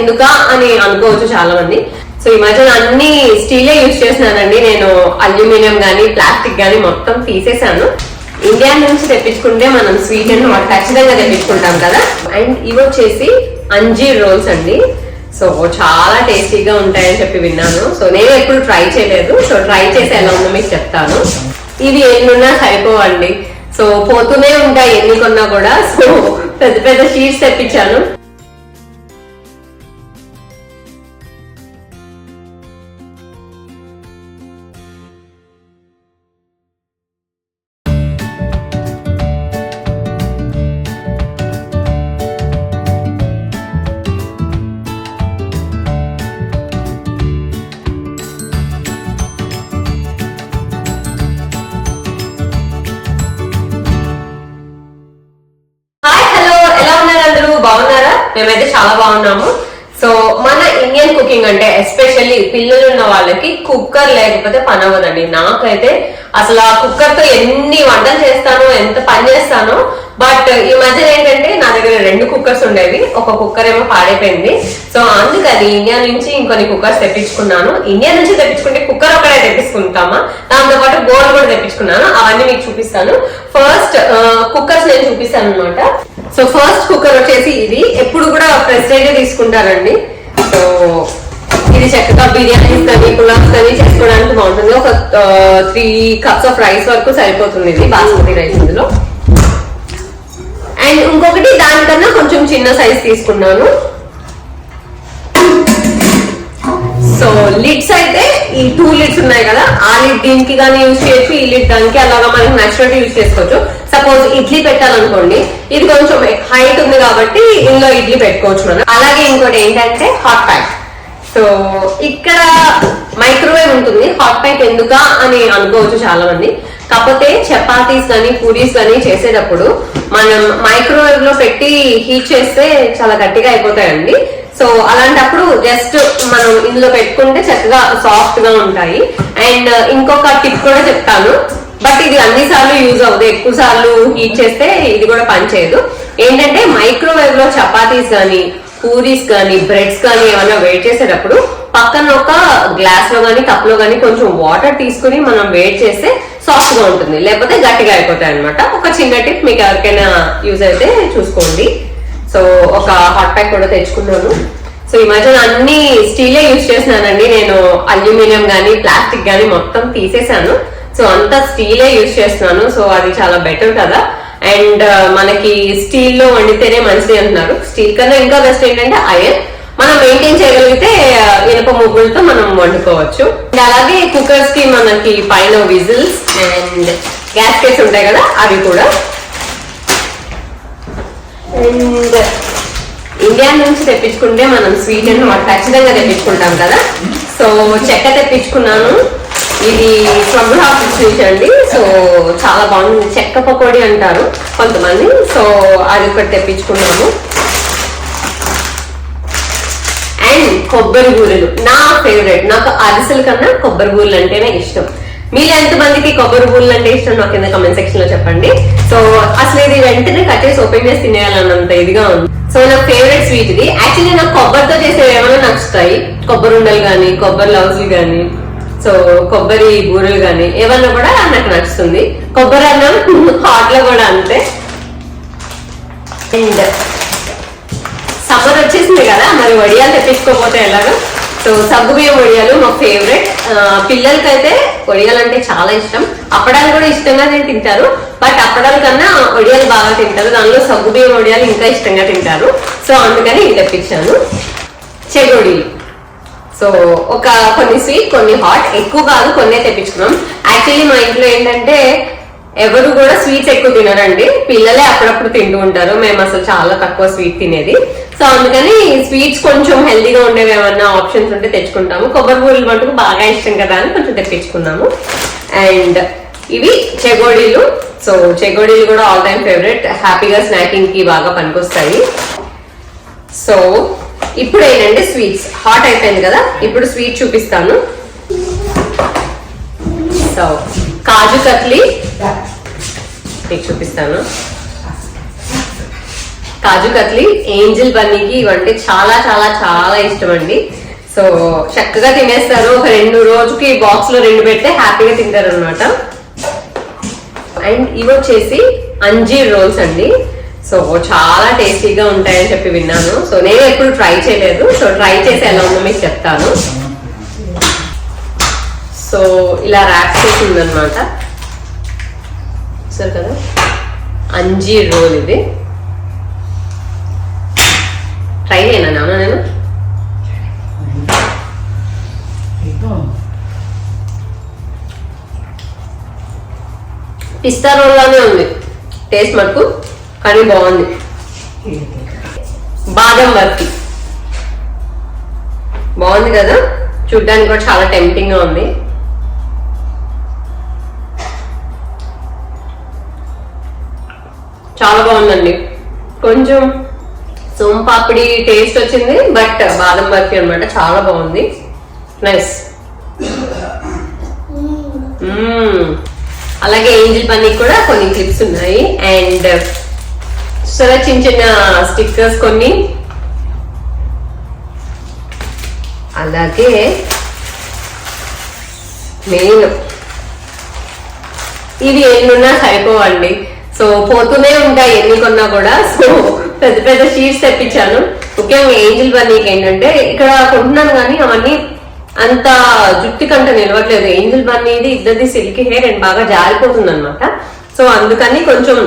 ఎందుకా అని అనుకోవచ్చు చాలా మంది సో ఈ మధ్యన అన్ని స్టీలే యూజ్ చేస్తున్నానండి. నేను అల్యూమినియం గానీ ప్లాస్టిక్ గానీ మొత్తం తీసేసాను ఇండియా నుంచి తెప్పించుకుంటే మనం స్వీట్ అండ్ హాట్ ఖచ్చితంగా తెప్పించుకుంటాం కదా. అండ్ ఇవి వచ్చేసి అంజీర్ రోల్స్ అండి. సో చాలా టేస్టీగా ఉంటాయని చెప్పి విన్నాను. సో నేను ఎప్పుడు ట్రై చేయలేదు. సో ట్రై చేసి ఎలా ఉందో మీకు చెప్తాను. ఇవి ఎన్నున్నా సరిపోవండి. సో పోతూనే ఉంటాయి ఎన్ని కొన్నా కూడా. సో పెద్ద పెద్ద షీట్స్ తెప్పించాను. మేమైతే చాలా బాగున్నాము. సో మన ఇండియన్ కుకింగ్ అంటే ఎస్పెషల్లీ పిల్లలు ఉన్న వాళ్ళకి కుక్కర్ లేకపోతే పని అవ్వదండి. నాకైతే అసలు ఆ కుక్కర్తో ఎన్ని వంటలు చేస్తానో ఎంత పని చేస్తానో బట్ ఈ మధ్య ఏంటంటే నా దగ్గర రెండు కుక్కర్స్ ఉండేవి. ఒక కుక్కర్ ఏమో పాడైపోయింది. సో అందుకని ఇండియా నుంచి ఇంకొన్ని కుక్కర్స్ తెప్పించుకున్నాను. ఇండియా నుంచి తెప్పించుకుంటే కుక్కర్ ఒకటే తెప్పించుకుంటామా? దాంతో పాటు గోల్ కూడా తెప్పించుకున్నాను. అవన్నీ మీకు చూపిస్తాను. ఫస్ట్ కుక్కర్స్ నేను చూపిస్తాను అనమాట సో ఫస్ట్ కుక్కర్ వచ్చేసి ఇది. ఎప్పుడు కూడా ప్రెసిడెంట్ తీసుకుంటారండి. సో ఇది చక్కగా బిర్యానీస్ కానీ పులాబ్స్ కానీ చేసుకోవడానికి బాగుంటుంది. ఒక త్రీ కప్స్ ఆఫ్ రైస్ వరకు సరిపోతుంది ఇది బాస్మతి రైస్ ఇందులో. అండ్ ఇంకొకటి దానికన్నా కొంచెం చిన్న సైజ్ తీసుకున్నాను. సో లిడ్స్ అయితే ఈ టూ లిడ్స్ ఉన్నాయి కదా ఆ లిడ్ దీనికి కానీ యూజ్ చేయొచ్చు ఈ లిడ్ దానికి అలాగా మనకి నచ్చినట్టు యూజ్ చేసుకోవచ్చు. సపోజ్ ఇడ్లీ పెట్టాలనుకోండి ఇది కొంచెం హైట్ ఉంది కాబట్టి ఇందులో ఇడ్లీ పెట్టుకోవచ్చు మనం. అలాగే ఇంకోటి ఏంటంటే హాట్ ప్యాక్ సో ఇక్కడ మైక్రోవేవ్ ఉంటుంది హాట్ ప్యాక్ ఎందుకా అని అనుకోవచ్చు చాలా మంది కాకపోతే చపాతీస్ కానీ పూరీస్ కానీ చేసేటప్పుడు మనం మైక్రోవేవ్లో పెట్టి హీట్ చేస్తే చాలా గట్టిగా అయిపోతాయండి. సో అలాంటప్పుడు జస్ట్ మనం ఇందులో పెట్టుకుంటే చక్కగా సాఫ్ట్గా ఉంటాయి. అండ్ uh, ఇంకొక టిప్ కూడా చెప్తాను. బట్ ఇది అన్ని సార్లు యూజ్ అవ్వదు. ఎక్కువ సార్లు హీట్ చేస్తే ఇది కూడా పనిచేయదు ఏంటంటే మైక్రోవేవ్లో చపాతీస్ కానీ పూరీస్ కానీ బ్రెడ్స్ కానీ ఏమైనా వేట్ చేసేటప్పుడు పక్కన ఒక గ్లాస్లో కానీ కప్లో కానీ కొంచెం వాటర్ తీసుకుని మనం వేట్ చేస్తే సాఫ్ట్గా ఉంటుంది. లేకపోతే గట్టిగా అయిపోతాయి అనమాట ఒక చిన్న టిప్ మీకు ఎవరికైనా యూజ్ అయితే చూసుకోండి. సో ఒక హాట్ ప్యాక్ కూడా తెచ్చుకున్నాను. సో ఈ మధ్య అన్ని స్టీలే యూజ్ చేసినానండి. నేను అల్యూమినియం కానీ ప్లాస్టిక్ కానీ మొత్తం తీసేసాను సో అంతా స్టీలే యూజ్ చేస్తున్నాను. సో అది చాలా బెటర్ కదా. అండ్ uh, మనకి స్టీల్లో వండితేనే మంచిది అంటున్నారు. స్టీల్ కన్నా ఇంకా బెస్ట్ ఏంటంటే ఐరన్ మనం మెయింటైన్ చేయగలిగితే uh, ఇనుప ముగ్గులతో మనం వండుకోవచ్చు. అండ్ అలాగే కుక్కర్స్కి మనకి పైన విజిల్స్ అండ్ గ్యాస్ కేస్ ఉంటాయి కదా అవి కూడా. అండ్ ఇండియా నుంచి తెప్పించుకుంటే మనం స్వీట్ అండ్ హాట్ ఖచ్చితంగా తెప్పించుకుంటాం కదా? సో చెక్క తెప్పించుకున్నాను. ఇది ఫ్లమ్ హాఫ్ స్వీట్ అండి. సో చాలా బాగుంది. చెక్క పకోడీ అంటారు కొంతమంది. సో అది ఒకటి తెప్పించుకున్నాము అండ్ కొబ్బరి గూరలు నా ఫేవరెట్ నాకు అరిసెల కన్నా కొబ్బరి గూరలు అంటేనే ఇష్టం. మీరు ఎంతమందికి కొబ్బరి బూరెలు అంటే ఇష్టం నాకు కింద కమెంట్ సెక్షన్లో చెప్పండి. సో అసలు ఇది వెంటనే కట్ చేసి ఓపెన్ చేసి తినేయాలన్నంత ఇదిగా ఉంది. సో నా ఫేవరెట్ స్వీట్ ఇది. యాక్చువల్లీ నాకు కొబ్బరితో చేసేవి ఏమైనా నచ్చుతాయి. కొబ్బరి ఉండలు కానీ కొబ్బరి లవ్స్లు కానీ సో కొబ్బరి బూరెలు కానీ ఏమన్నా కూడా నాకు నచ్చుతుంది. కొబ్బరి అన్నం హాట్లో కూడా అంతే. అండ్ సమ్మర్ వచ్చేసింది కదా మరి వడియాలు తెప్పించుకోకపోతే ఎలాగో? సో సగ్గుబియ్యం వడియాలు మా ఫేవరెట్ పిల్లలకైతే వడియాలు అంటే చాలా ఇష్టం. అప్పడాలు కూడా ఇష్టంగానే తింటారు. బట్ అప్పడాల కన్నా వడియాలు బాగా తింటారు. దానిలో సగ్గుబియ్యం వడియాలు ఇంకా ఇష్టంగా తింటారు. సో అందుకని ఇది తెప్పించాను. చెగోడీలు. సో ఒక కొన్ని స్వీట్ కొన్ని హాట్ ఎక్కువ కాదు కొన్నే తెప్పించుకున్నాం. యాక్చువల్లీ మా ఇంట్లో ఏంటంటే ఎవరు కూడా స్వీట్స్ ఎక్కువ తినరండి. పిల్లలే అప్పుడప్పుడు తింటూ ఉంటారు. మేము అసలు చాలా తక్కువ స్వీట్ తినేది. సో అందుకని స్వీట్స్ కొంచెం హెల్దీగా ఉండేవి ఏమన్నా ఆప్షన్స్ ఉంటే తెచ్చుకుంటాము. కొబ్బరి బూరెలు మటుకు బాగా ఇష్టం కదా అని కొంచెం తెప్పించుకున్నాము. అండ్ ఇవి చెగోడీలు. సో చెగోడీలు కూడా ఆల్ టైమ్ ఫేవరెట్ హ్యాపీగా స్నాకింగ్కి బాగా పనికొస్తాయి. సో ఇప్పుడు ఏంటంటే స్వీట్స్ హాట్ అయిపోయింది కదా? ఇప్పుడు స్వీట్ చూపిస్తాను. సో కాజు కట్లీ. మీకు చూపిస్తాను. కాజు కత్లీ ఏంజిల్ బన్నీకి ఇవంటే చాలా చాలా చాలా ఇష్టం అండి సో చక్కగా తినేస్తారు. ఒక రెండు రోజుకి బాక్స్లో రెండు పెడితే హ్యాపీగా తింటారు అనమాట అండ్ ఇవి వచ్చేసి అంజీర్ రోల్స్ అండి. సో చాలా టేస్టీగా ఉంటాయని చెప్పి విన్నాను. సో నేను ఎప్పుడు ట్రై చేయలేదు. సో ట్రై చేసి ఎలా ఉందో మీకు చెప్తాను. సో ఇలా ర్యాప్ చేసి ఉందనమాట సరే కదా? అంజీర్ రోల్ ఇది. ట్రై చేయనా అవునా నేను పిస్తా రోల్లానే ఉంది. టేస్ట్ మటుకు కానీ బాగుంది. బాదం బర్ఫీ. బాగుంది కదా? చూడ్డానికి కూడా చాలా టెంప్టింగ్గా ఉంది. చాలా బాగుందండి. కొంచెం సోంపాపిడి టేస్ట్ వచ్చింది బట్ బాదం బర్ఫీ అన్నమాట చాలా బాగుంది. నైస్ అలాగే ఏంజిల్ పన్నీ కూడా కొన్ని క్లిప్స్ ఉన్నాయి. అండ్ చాలా చిన్న చిన్న స్టిక్కర్స్ కొన్ని. అలాగే మెయిన్ ఇవి ఎన్నున్నా సరిపోవండి. సో పోతూనే ఉంటాయి ఎన్ని కొన్నా కూడా. సో పెద్ద పెద్ద షీట్స్ తెప్పించాను. ముఖ్యంగా ఏంజిల్ బన్నీకి ఏంటంటే ఇక్కడ కొంటున్నాను కానీ అవన్నీ అంత జుట్టి కంట నిలవట్లేదు. ఏంజిల్ బన్నీది ఇద్దరిది సిల్కీ హెయిర్ అండ్ బాగా జారిపోతుంది అనమాట సో అందుకని కొంచెం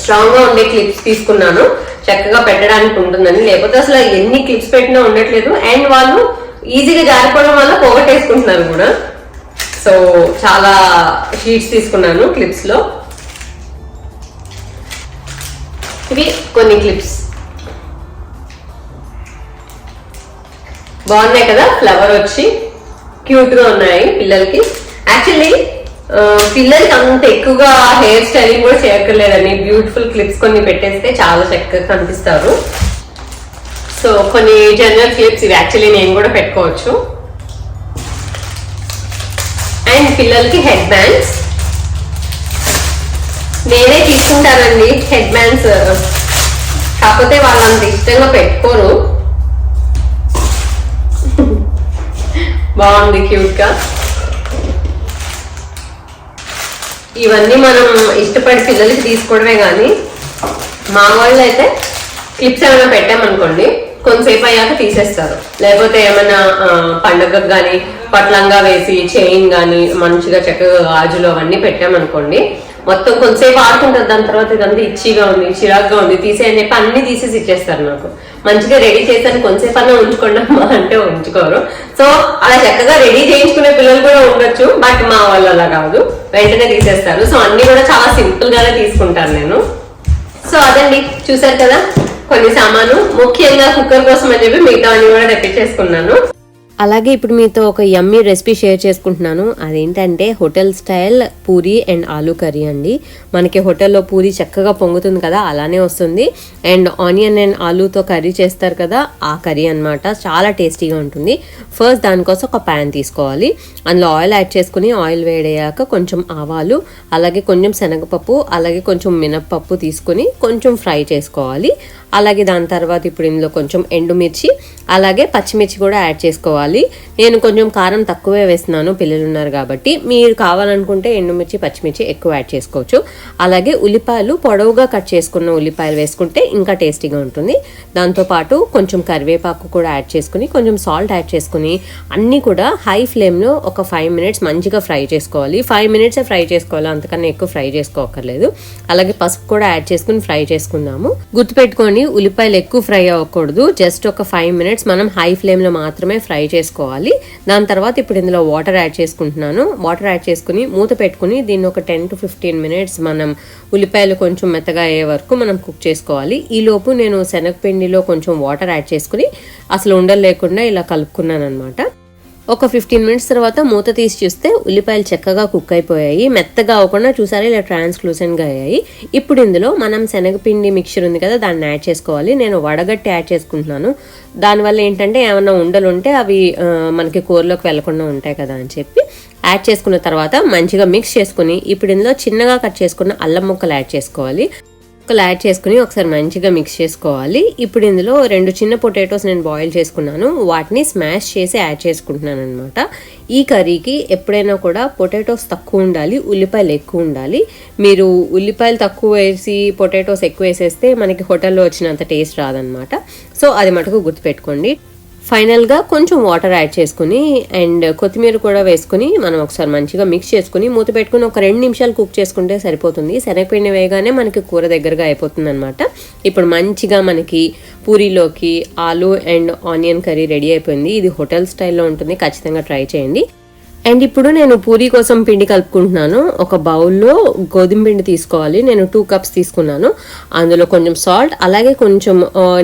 స్ట్రాంగ్గా ఉండే క్లిప్స్ తీసుకున్నాను. చక్కగా పెట్టడానికి ఉంటుందని. లేకపోతే అసలు ఎన్ని క్లిప్స్ పెట్టినా ఉండట్లేదు. అండ్ వాళ్ళు ఈజీగా జారిపోవడం వల్ల పోగొట్టేసుకుంటున్నారు కూడా. సో చాలా షీట్స్ తీసుకున్నాను క్లిప్స్లో. ఇవి కొన్ని క్లిప్స్ బాగున్నాయి కదా? ఫ్లవర్ వచ్చి. క్యూట్గా ఉన్నాయి పిల్లలకి. యాక్చువల్లీ పిల్లలకి అంత ఎక్కువగా హెయిర్ స్టైలింగ్ కూడా చేయక్కర్లేదని బ్యూటిఫుల్ క్లిప్స్ కొన్ని పెట్టేస్తే చాలా చక్కగా కనిపిస్తారు. సో కొన్ని జనరల్ క్లిప్స్ ఇవి యాక్చువల్లీ నేను కూడా పెట్టుకోవచ్చు. అండ్ పిల్లలకి హెడ్ బ్యాండ్స్ నేనే తీసుకుంటానండి హెడ్ బ్యాండ్స్ కాకపోతే వాళ్ళు అంత ఇష్టంగా పెట్టుకోరు. బాగుంది క్యూట్గా. ఇవన్నీ మనం ఇష్టపడి పిల్లలకి తీసుకోవడమే కానీ మా వాళ్ళు అయితే క్లిప్స్ ఏమైనా పెట్టామనుకోండి కొంతసేపు అయ్యాక తీసేస్తారు. లేకపోతే ఏమైనా ఆ, పండగకు కానీ పట్లంగా వేసి చైన్ కానీ మంచిగా చక్కగా గాజులు అవన్నీ పెట్టామనుకోండి మొత్తం కొంతసేపు ఆడుకుంటారు. దాని తర్వాత ఇదంతా ఇచ్చిగా ఉంది చిరాగ్గా ఉంది. తీసేయని చెప్పి అన్ని తీసేసి ఇచ్చేస్తారు నాకు. మంచిగా రెడీ చేశాను. కొంతసేపు అన్నా ఉంచుకోండి అమ్మా అంటే ఉంచుకోరు. సో అలా చక్కగా రెడీ చేయించుకునే పిల్లలు కూడా ఉండొచ్చు. బట్ మా వాళ్ళు అలా కాదు. వెంటనే తీసేస్తారు. సో అన్ని కూడా చాలా సింపుల్ గానే తీసుకుంటాను నేను. సో అదండి. చూసారు కదా? కొన్ని సామాను ముఖ్యంగా కుక్కర్ కోసం అని చెప్పి మిగతా అన్ని కూడా తెప్పించేసుకున్నాను. అలాగే ఇప్పుడు మీతో ఒక యమ్మీ రెసిపీ షేర్ చేసుకుంటున్నాను. అదేంటంటే hotel style puri and aloo curry అండి. మనకి హోటల్లో పూరి చక్కగా పొంగుతుంది కదా అలానే వస్తుంది. అండ్ ఆనియన్ అండ్ ఆలూతో కర్రీ చేస్తారు కదా ఆ కర్రీ అన్నమాట. చాలా టేస్టీగా ఉంటుంది. ఫస్ట్ దానికోసం ఒక ప్యాన్ తీసుకోవాలి. అందులో ఆయిల్ యాడ్ చేసుకుని ఆయిల్ వేడయ్యాక కొంచెం ఆవాలు అలాగే కొంచెం శనగపప్పు అలాగే కొంచెం మినప్పప్పు తీసుకొని కొంచెం ఫ్రై చేసుకోవాలి. అలాగే దాని తర్వాత ఇప్పుడు ఇందులో కొంచెం ఎండుమిర్చి అలాగే పచ్చిమిర్చి కూడా యాడ్ చేసుకోవాలి. నేను కొంచెం కారం తక్కువే వేస్తున్నాను పిల్లలు ఉన్నారు కాబట్టి. మీరు కావాలనుకుంటే ఎండుమిర్చి పచ్చిమిర్చి ఎక్కువ యాడ్ చేసుకోవచ్చు. అలాగే ఉల్లిపాయలు పొడవుగా కట్ చేసుకున్న ఉల్లిపాయలు వేసుకుంటే ఇంకా టేస్టీగా ఉంటుంది. దాంతోపాటు కొంచెం కరివేపాకు కూడా యాడ్ చేసుకుని కొంచెం సాల్ట్ యాడ్ చేసుకుని అన్నీ కూడా హై ఫ్లేమ్లో ఒక ఫైవ్ మినిట్స్ మంచిగా ఫ్రై చేసుకోవాలి. ఫైవ్ మినిట్సే ఫ్రై చేసుకోవాలి అంతకన్నా ఎక్కువ ఫ్రై చేసుకోకర్లేదు అలాగే పసుపు కూడా యాడ్ చేసుకుని ఫ్రై చేసుకుందాము. గుర్తుపెట్టుకోండి ఉల్లిపాయలు ఎక్కువ ఫ్రై అవ్వకూడదు. జస్ట్ ఒక ఫైవ్ మినిట్స్ మనం హై ఫ్లేమ్లో మాత్రమే ఫ్రై చేసుకోవాలి. దాని తర్వాత ఇప్పుడు ఇందులో వాటర్ యాడ్ చేసుకుంటున్నాను. వాటర్ యాడ్ చేసుకుని మూత పెట్టుకుని దీన్ని ఒక టెన్ టు ఫిఫ్టీన్ మినిట్స్ మనం ఉల్లిపాయలు కొంచెం మెత్తగా అయ్యే వరకు మనం కుక్ చేసుకోవాలి. ఈలోపు నేను శనగపిండిలో కొంచెం వాటర్ యాడ్ చేసుకుని అసలు ఉండలు లేకుండా ఇలా కలుపుకున్నాను అనమాట ఒక ఫిఫ్టీన్ మినిట్స్ తర్వాత మూత తీసి చూస్తే ఉల్లిపాయలు చక్కగా కుక్ అయిపోయాయి. మెత్తగా అవ్వకుండా చూసారా ఇలా ట్రాన్స్క్లూసెంట్గా అయ్యాయి. ఇప్పుడు ఇందులో మనం శనగపిండి మిక్చర్ ఉంది కదా దాన్ని యాడ్ చేసుకోవాలి. నేను వడగట్టి యాడ్ చేసుకుంటున్నాను. దానివల్ల ఏంటంటే ఏమైనా ఉండలు ఉంటే అవి మనకి కూరలోకి వెళ్ళకుండా ఉంటాయి కదా అని చెప్పి యాడ్ చేసుకున్న తర్వాత మంచిగా మిక్స్ చేసుకుని ఇప్పుడు ఇందులో చిన్నగా కట్ చేసుకున్న అల్లం ముక్కలు యాడ్ చేసుకోవాలి. ముక్కలు యాడ్ చేసుకుని ఒకసారి మంచిగా మిక్స్ చేసుకోవాలి. ఇప్పుడు ఇందులో రెండు చిన్న పొటాటోస్ నేను బాయిల్ చేసుకున్నాను. వాటిని స్మాష్ చేసి యాడ్ చేసుకుంటున్నాను అనమాట ఈ కర్రీకి ఎప్పుడైనా కూడా పొటాటోస్ తక్కువ ఉండాలి ఉల్లిపాయలు ఎక్కువ ఉండాలి. మీరు ఉల్లిపాయలు తక్కువ వేసి పొటాటోస్ ఎక్కువ వేసేస్తే మనకి హోటల్లో వచ్చినంత టేస్ట్ రాదనమాట సో అది మటుకు గుర్తుపెట్టుకోండి. ఫైనల్గా కొంచెం వాటర్ యాడ్ చేసుకుని అండ్ కొత్తిమీర కూడా వేసుకుని మనం ఒకసారి మంచిగా మిక్స్ చేసుకుని మూత పెట్టుకుని ఒక రెండు నిమిషాలు కుక్ చేసుకుంటే సరిపోతుంది. శనగపిండి వేయగానే మనకి కూర దగ్గరగా అయిపోతుంది అనమాట ఇప్పుడు మంచిగా మనకి పూరీలోకి ఆలు అండ్ ఆనియన్ కర్రీ రెడీ అయిపోయింది. ఇది హోటల్ స్టైల్లో ఉంటుంది. ఖచ్చితంగా ట్రై చేయండి. అండ్ ఇప్పుడు నేను పూరి కోసం పిండి కలుపుకుంటున్నాను. ఒక బౌల్లో గోధుమ పిండి తీసుకోవాలి. నేను టూ కప్స్ తీసుకున్నాను. అందులో కొంచెం సాల్ట్ అలాగే కొంచెం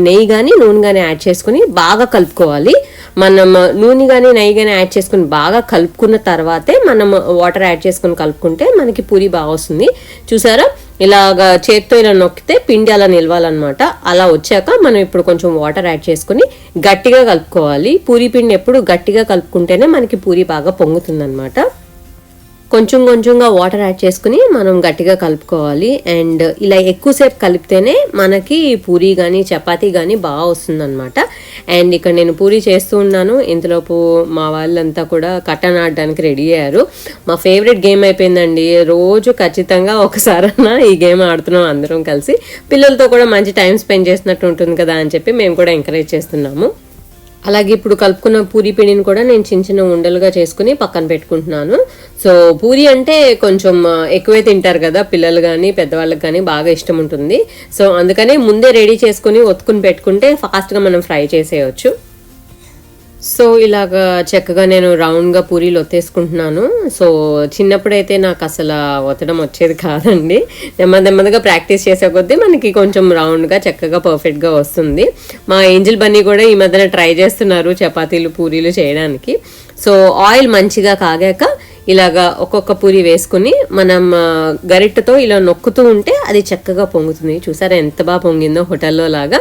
నెయ్యి కానీ నూనె కానీ యాడ్ చేసుకుని బాగా కలుపుకోవాలి. మనం నూనె కానీ నెయ్యి కానీ యాడ్ చేసుకుని బాగా కలుపుకున్న తర్వాతే మనం వాటర్ యాడ్ చేసుకుని కలుపుకుంటే మనకి పూరి బాగా వస్తుంది. చూసారా? ఇలాగా చేత్తో ఇలా నొక్కితే పిండి అలా నిలవాలన్నమాట. అలా వచ్చాక మనం ఇప్పుడు కొంచెం వాటర్ యాడ్ చేసుకుని గట్టిగా కలుపుకోవాలి. పూరి పిండి ఎప్పుడు గట్టిగా కలుపుకుంటేనే మనకి పూరి బాగా పొంగుతుందన్నమాట. కొంచెం కొంచెంగా వాటర్ యాడ్ చేసుకుని మనం గట్టిగా కలుపుకోవాలి. అండ్ ఇలా ఎక్కువసేపు కలిపితేనే మనకి పూరి కానీ చపాతీ కానీ బాగా వస్తుందన్నమాట. అండ్ ఇక్కడ నేను పూరి చేస్తూ ఉన్నాను. ఇంతలోపు మా వాళ్ళంతా కూడా కట్టన్ ఆడడానికి రెడీ అయ్యారు. మా ఫేవరెట్ గేమ్ అయిపోయిందండి. రోజు ఖచ్చితంగా ఒకసారన్నా ఈ గేమ్ ఆడుతున్నాం అందరం కలిసి. పిల్లలతో కూడా మంచి టైం స్పెండ్ చేసినట్టు ఉంటుంది కదా అని చెప్పి మేము కూడా ఎంకరేజ్ చేస్తున్నాము. అలాగే ఇప్పుడు కలుపుకున్న పూరి పిండిని కూడా నేను చిన్న చిన్న ఉండలుగా చేసుకుని పక్కన పెట్టుకుంటున్నాను. సో పూరి అంటే కొంచెం ఎక్కువే తింటారు కదా పిల్లలు కానీ పెద్దవాళ్ళకి కానీ బాగా ఇష్టం ఉంటుంది. సో అందుకనే ముందే రెడీ చేసుకుని ఒత్తుకుని పెట్టుకుంటే ఫాస్ట్గా మనం ఫ్రై చేసేయచ్చు. సో ఇలాగా చక్కగా నేను రౌండ్గా పూరీలు ఒత్తేసుకుంటున్నాను. సో చిన్నప్పుడైతే నాకు అసలు ఒత్తడం వచ్చేది కాదండి. నెమ్మది నెమ్మదిగా ప్రాక్టీస్ చేసే కొద్దీ మనకి కొంచెం రౌండ్గా చక్కగా పర్ఫెక్ట్గా వస్తుంది. మా ఏంజిల్ బన్నీ కూడా ఈ మధ్యన ట్రై చేస్తున్నారు చపాతీలు పూరీలు చేయడానికి. సో ఆయిల్ మంచిగా కాగాక ఇలాగా ఒక్కొక్క పూరి వేసుకుని మనం గరిటతో గరిటెతో ఇలా నొక్కుతూ ఉంటే అది చక్కగా పొంగుతుంది. చూసారా ఎంత బాగా పొంగిందో హోటల్లో లాగా.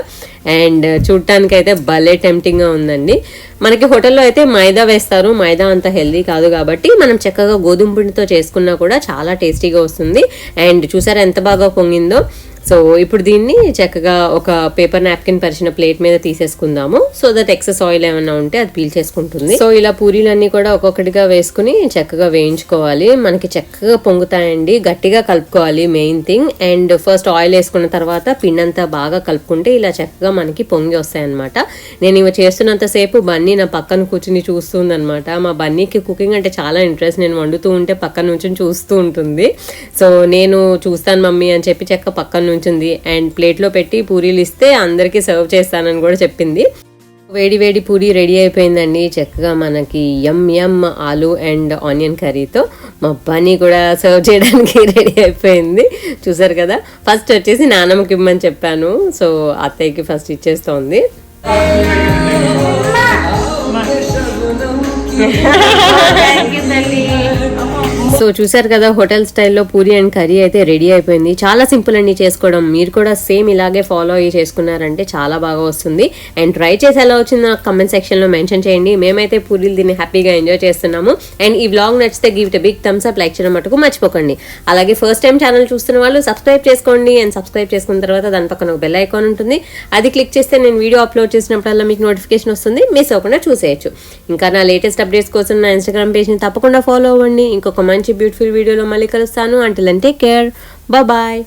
అండ్ చూడటానికి అయితే భలే టెంప్టింగ్గా ఉందండి. మనకి హోటల్లో అయితే మైదా వేస్తారు. మైదా అంత హెల్దీ కాదు కాబట్టి మనం చక్కగా గోధుమ పిండితో చేసుకున్నా కూడా చాలా టేస్టీగా వస్తుంది. అండ్ చూసారా ఎంత బాగా పొంగిందో. సో ఇప్పుడు దీన్ని చక్కగా ఒక పేపర్ నాప్కిన్ పరిచిన ప్లేట్ మీద తీసేసుకుందాము. సో దట్ ఎక్సెస్ ఆయిల్ ఏమైనా ఉంటే అది పీల్ చేసుకుంటుంది. సో ఇలా పూరీలన్నీ కూడా ఒక్కొక్కటిగా వేసుకుని చక్కగా వేయించుకోవాలి. మనకి చక్కగా పొంగుతాయండి. గట్టిగా కలుపుకోవాలి main thing and first oil వేసుకున్న తర్వాత పిండంతా అంతా బాగా కలుపుకుంటే ఇలా చక్కగా మనకి పొంగి వస్తాయి అనమాట నేను ఇవి చేస్తున్నంతసేపు బన్నీ నా పక్కన కూర్చుని చూస్తుంది అనమాట మా బన్నీకి కుకింగ్ అంటే చాలా ఇంట్రెస్ట్ నేను వండుతూ ఉంటే పక్కన నుంచి చూస్తూ ఉంటుంది. సో నేను చూస్తాను మమ్మీ అని చెప్పి చెక్క పక్కన నుంచింది అండ్ ప్లేట్లో పెట్టి పూరీలు ఇస్తే అందరికీ సర్వ్ చేస్తానని కూడా చెప్పింది. వేడి వేడి పూరి రెడీ అయిపోయిందండి. చక్కగా మనకి ఎమ్ ఎమ్ ఆలు అండ్ ఆనియన్ కర్రీతో మా బన్నీ కూడా సర్వ్ చేయడానికి రెడీ అయిపోయింది. చూసారు కదా? ఫస్ట్ వచ్చేసి నానమ్మకి ఇమ్మని చెప్పాను. సో అత్తయ్యకి ఫస్ట్ ఇచ్చేస్తోంది. సో చూసారు కదా హోటల్ స్టైల్లో పూరి అండ్ కర్రీ అయితే రెడీ అయిపోయింది. చాలా సింపుల్ అండి చేసుకోవడం. మీరు కూడా సేమ్ ఇలాగే ఫాలో అయ్యి చేసుకున్నారంటే చాలా బాగా వస్తుంది. అండ్ ట్రై చేసి ఎలా వచ్చిందో నాకు కమెంట్ సెక్షన్లో మెన్షన్ చేయండి. మేమైతే పూరీలు దీన్ని హ్యాపీగా ఎంజాయ్ చేస్తున్నాము. అండ్ ఈ వ్లాగ్ నచ్చితే give it big thumbs up like చేయడం మటుకు మర్చిపోకండి. అలాగే ఫస్ట్ టైం ఛానల్ చూస్తున్న వాళ్ళు సబ్స్క్రైబ్ చేసుకోండి. అండ్ సబ్స్క్రైబ్ చేసుకున్న తర్వాత దాని పక్కన ఒక బెల్ ఐకాన్ ఉంటుంది. అది క్లిక్ చేస్తే నేను వీడియో అప్లోడ్ చేసినప్పుడల్లా మీకు నోటిఫికేషన్ వస్తుంది. మిస్ అవ్వకుండా చూసేయచ్చు. ఇంకా నా లేటెస్ట్ అప్డేట్స్ కోసం నా ఇన్స్టాగ్రామ్ పేజ్ని తప్పకుండా ఫాలో అవ్వండి. ఇంకొక మంచి మంచి బ్యూటిఫుల్ వీడియోలో మళ్ళీ కలుస్తాను. అంటే కేర్ బాయ్